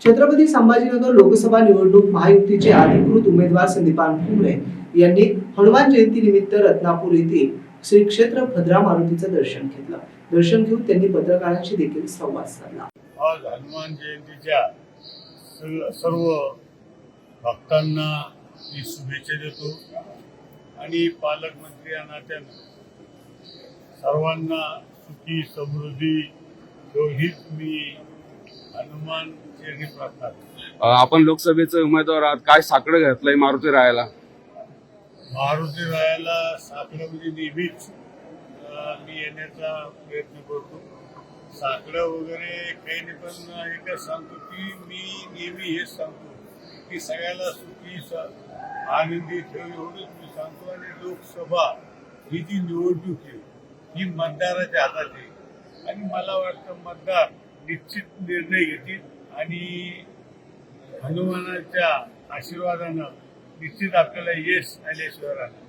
छत्रपती संभाजीनगर लोकसभा निवडणूक महायुतीचे अधिकृत उमेदवार संदीपान भुमरे यांनी हनुमान जयंती निमित्त रत्नापूर येथील श्री क्षेत्र भद्रा मारुतीचं दर्शन घेतलं. दर्शन घेऊन त्यांनी पत्रकारांशी देखील संवाद साधला. आज हनुमान जयंतीच्या सर्व- भक्तांना मी शुभेच्छा देतो. आणि पालकमंत्री या सर्वांना सुखी समृद्धी हीच मी हनुमान आपण लोकसभेचे उमेदवार आहात. काय साकडं घातलंय मारुती रायाला? मारुती रायाला साकडं म्हणजे नेहमीच मी येण्याचा प्रयत्न करतो. साकडं वगैरे काही नाही पण एकच सांगतो की मी नेहमी हेच सांगतो की सगळ्याला सुखी आनंदी ठेव एवढंच मी सांगतो. आणि लोकसभा ही जी निवडणूक आहे ही मतदाराच्या हातात आहे. आणि मला वाटतं मतदार निश्चित निर्णय घेतील आणि हनुमानाच्या आशीर्वादानं निश्चित आपल्याला यश आल्याशिवाय राहणार